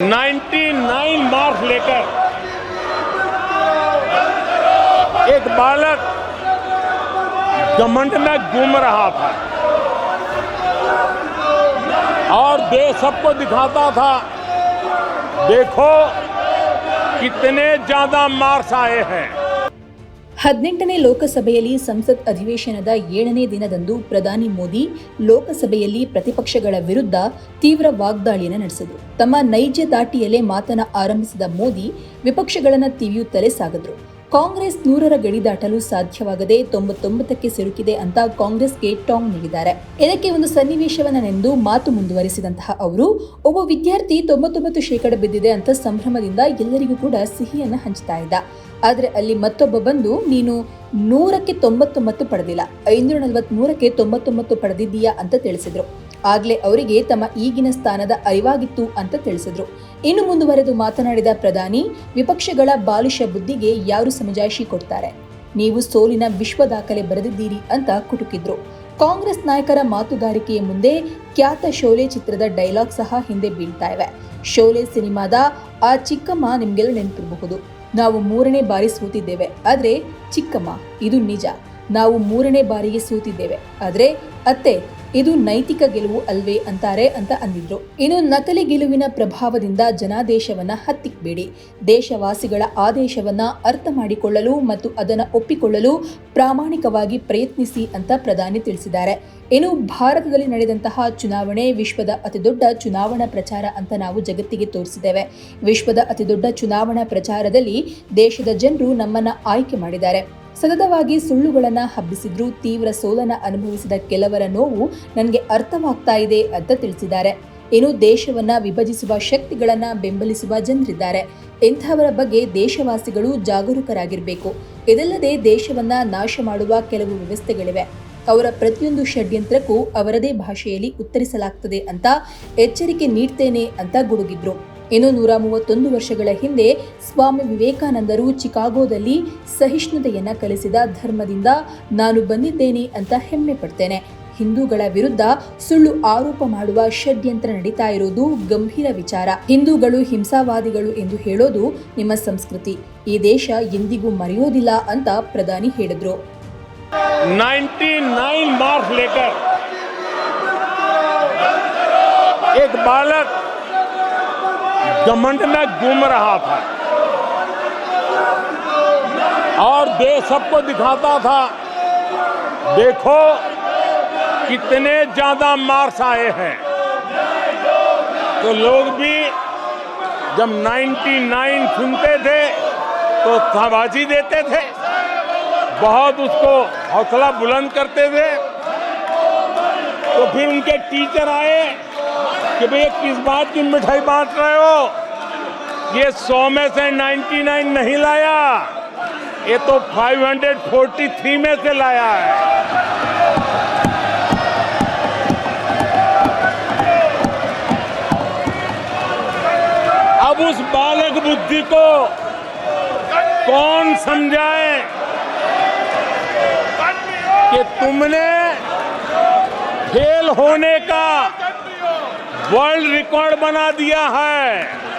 99 marks लेकर एक बालक घमंड में घूम रहा था। और देश सबको दिखाता था, देखो कितने ज़्यादा मार्क्स आए हैं। ಹದಿನೆಂಟನೇ ಲೋಕಸಭೆಯಲ್ಲಿ ಸಂಸತ್ ಅಧಿವೇಶನದ ಏಳನೇ ದಿನದಂದು ಪ್ರಧಾನಿ ಮೋದಿ ಲೋಕಸಭೆಯಲ್ಲಿ ಪ್ರತಿಪಕ್ಷಗಳ ವಿರುದ್ಧ ತೀವ್ರ ವಾಗ್ದಾಳಿಯನ್ನು ನಡೆಸಿದರು. ತಮ್ಮ ನೈಜ ದಾಟಿಯಲ್ಲೇ ಮಾತನ ಆರಂಭಿಸಿದ ಮೋದಿ ವಿಪಕ್ಷಗಳನ್ನು ತಿವಿಯುತ್ತಲೇ ಸಾಗಿದ್ರು. ಕಾಂಗ್ರೆಸ್ ನೂರರ ಗಡಿ ದಾಟಲು ಸಾಧ್ಯವಾಗದೆ ತೊಂಬತ್ತೊಂಬತ್ತಕ್ಕೆ ಸಿಲುಕಿದೆ ಅಂತ ಕಾಂಗ್ರೆಸ್ಗೆ ಟಾಂಗ್ ನೀಡಿದ್ದಾರೆ. ಇದಕ್ಕೆ ಒಂದು ಸನ್ನಿವೇಶವನ್ನ ನೆಂದು ಮಾತು ಮುಂದುವರಿಸಿದಂತಹ ಅವರು, ಒಬ್ಬ ವಿದ್ಯಾರ್ಥಿ ತೊಂಬತ್ತೊಂಬತ್ತು ಶೇಕಡ ಬಿದ್ದಿದೆ ಅಂತ ಸಂಭ್ರಮದಿಂದ ಎಲ್ಲರಿಗೂ ಕೂಡ ಸಿಹಿಯನ್ನ ಹಂಚ್ತಾ ಇದ್ದ. ಆದ್ರೆ ಅಲ್ಲಿ ಮತ್ತೊಬ್ಬ ಬಂದು, ನೀನು ನೂರಕ್ಕೆ ತೊಂಬತ್ತೊಂಬತ್ತು ಪಡೆದಿಲ್ಲ, ಐನೂರ ನಲವತ್ಮೂರಕ್ಕೆ ತೊಂಬತ್ತೊಂಬತ್ತು ಪಡೆದಿದ್ದೀಯಾ? ಅಂತ ತಿಳಿಸಿದ್ರು. ಆಗ್ಲೇ ಅವರಿಗೆ ತಮ್ಮ ಈಗಿನ ಸ್ಥಾನದ ಅರಿವಾಗಿತ್ತು ಅಂತ ತಿಳಿಸಿದ್ರು. ಇನ್ನು ಮುಂದುವರೆದು ಮಾತನಾಡಿದ ಪ್ರಧಾನಿ, ವಿಪಕ್ಷಗಳ ಬಾಲಿಶ ಬುದ್ಧಿಗೆ ಯಾರು ಸಮಜಾಯಿಷಿ ಕೊಡ್ತಾರೆ? ನೀವು ಸೋಲಿನ ವಿಶ್ವ ದಾಖಲೆ ಬರೆದಿದ್ದೀರಿ ಅಂತ ಕುಟುಕಿದ್ರು. ಕಾಂಗ್ರೆಸ್ ನಾಯಕರ ಮಾತುಗಾರಿಕೆಯ ಮುಂದೆ ಖ್ಯಾತ ಶೋಲೆ ಚಿತ್ರದ ಡೈಲಾಗ್ ಸಹ ಹಿಂದೆ ಬೀಳ್ತಾ ಇವೆ. ಶೋಲೆ ಸಿನಿಮಾದ ಆ ಚಿಕ್ಕಮ್ಮ ನಿಮ್ಗೆಲ್ಲ ನೆನಪಿರಬಹುದು. ನಾವು ಮೂರನೇ ಬಾರಿ ಸೂತಿದ್ದೇವೆ, ಆದ್ರೆ ಚಿಕ್ಕಮ್ಮ, ಇದು ನಿಜ. ನಾವು ಮೂರನೇ ಬಾರಿಗೆ ಸೂತಿದ್ದೇವೆ, ಆದ್ರೆ ಅತ್ತೆ ಇದು ನೈತಿಕ ಗೆಲುವು ಅಲ್ವೇ ಅಂತಾರೆ ಅಂತ ಅಂದಿದ್ರು. ಇನ್ನು ನಕಲಿ ಗೆಲುವಿನ ಪ್ರಭಾವದಿಂದ ಜನಾದೇಶವನ್ನ ಹತ್ತಿಕ್ಬೇಡಿ. ದೇಶವಾಸಿಗಳ ಆದೇಶವನ್ನ ಅರ್ಥ ಮಾಡಿಕೊಳ್ಳಲು ಮತ್ತು ಅದನ್ನು ಒಪ್ಪಿಕೊಳ್ಳಲು ಪ್ರಾಮಾಣಿಕವಾಗಿ ಪ್ರಯತ್ನಿಸಿ ಅಂತ ಪ್ರಧಾನಿ ತಿಳಿಸಿದ್ದಾರೆ. ಇನ್ನು ಭಾರತದಲ್ಲಿ ನಡೆದಂತಹ ಚುನಾವಣೆ ವಿಶ್ವದ ಅತಿದೊಡ್ಡ ಚುನಾವಣಾ ಪ್ರಚಾರ ಅಂತ ನಾವು ಜಗತ್ತಿಗೆ ತೋರಿಸಿದ್ದೇವೆ. ವಿಶ್ವದ ಅತಿದೊಡ್ಡ ಚುನಾವಣಾ ಪ್ರಚಾರದಲ್ಲಿ ದೇಶದ ಜನರು ನಮ್ಮನ್ನ ಆಯ್ಕೆ ಮಾಡಿದ್ದಾರೆ. ಸತತವಾಗಿ ಸುಳ್ಳುಗಳನ್ನು ಹಬ್ಬಿಸಿದ್ರು, ತೀವ್ರ ಸೋಲನ ಅನುಭವಿಸಿದ ಕೆಲವರ ನೋವು ನನಗೆ ಅರ್ಥವಾಗ್ತಾ ಇದೆ ಅಂತ ತಿಳಿಸಿದ್ದಾರೆ. ಏನು ದೇಶವನ್ನ ವಿಭಜಿಸುವ ಶಕ್ತಿಗಳನ್ನ ಬೆಂಬಲಿಸುವ ಜನರಿದ್ದಾರೆ. ಇಂಥವರ ಬಗ್ಗೆ ದೇಶವಾಸಿಗಳು ಜಾಗರೂಕರಾಗಿರಬೇಕು. ಇದಲ್ಲದೆ ದೇಶವನ್ನ ನಾಶ ಮಾಡುವ ಕೆಲವು ವ್ಯವಸ್ಥೆಗಳಿವೆ. ಅವರ ಪ್ರತಿಯೊಂದು ಷಡ್ಯಂತ್ರಕ್ಕೂ ಅವರದೇ ಭಾಷೆಯಲ್ಲಿ ಉತ್ತರಿಸಲಾಗ್ತದೆ ಅಂತ ಎಚ್ಚರಿಕೆ ನೀಡ್ತೇನೆ ಅಂತ ಗುಡುಗಿದ್ರು. ಇನ್ನು ನೂರ ಮೂವತ್ತೊಂದು ವರ್ಷಗಳ ಹಿಂದೆ ಸ್ವಾಮಿ ವಿವೇಕಾನಂದರು ಚಿಕಾಗೋದಲ್ಲಿ ಸಹಿಷ್ಣುತೆಯನ್ನ ಕಲಿಸಿದ ಧರ್ಮದಿಂದ ನಾನು ಬಂದಿದ್ದೇನೆ ಅಂತ ಹೆಮ್ಮೆ ಪಡ್ತೇನೆ. ಹಿಂದೂಗಳ ವಿರುದ್ಧ ಸುಳ್ಳು ಆರೋಪ ಮಾಡುವ ಷಡ್ಯಂತ್ರ ನಡೀತಾ ಇರೋದು ಗಂಭೀರ ವಿಚಾರ. ಹಿಂದೂಗಳು ಹಿಂಸಾವಾದಿಗಳು ಎಂದು ಹೇಳೋದು ನಿಮ್ಮ ಸಂಸ್ಕೃತಿ. ಈ ದೇಶ ಎಂದಿಗೂ ಮರೆಯೋದಿಲ್ಲ ಅಂತ ಪ್ರಧಾನಿ ಹೇಳಿದ್ರು. 99 घमंड में घूम रहा था। और देश सबको दिखाता था, देखो कितने ज़्यादा मार्क्स आए हैं। तो लोग भी जब 99 सुनते थे तो शाबाशी देते थे, बहुत उसको हौसला बुलंद करते थे। तो फिर उनके टीचर आए कि भैया किस बात की मिठाई बांट रहे हो? ये 100 में से 99 नहीं लाया। ये तो 543 में से लाया है। अब उस बालक बुद्धि को कौन समझाए कि तुमने फेल होने का वर्ल्ड रिकॉर्ड बना दिया है।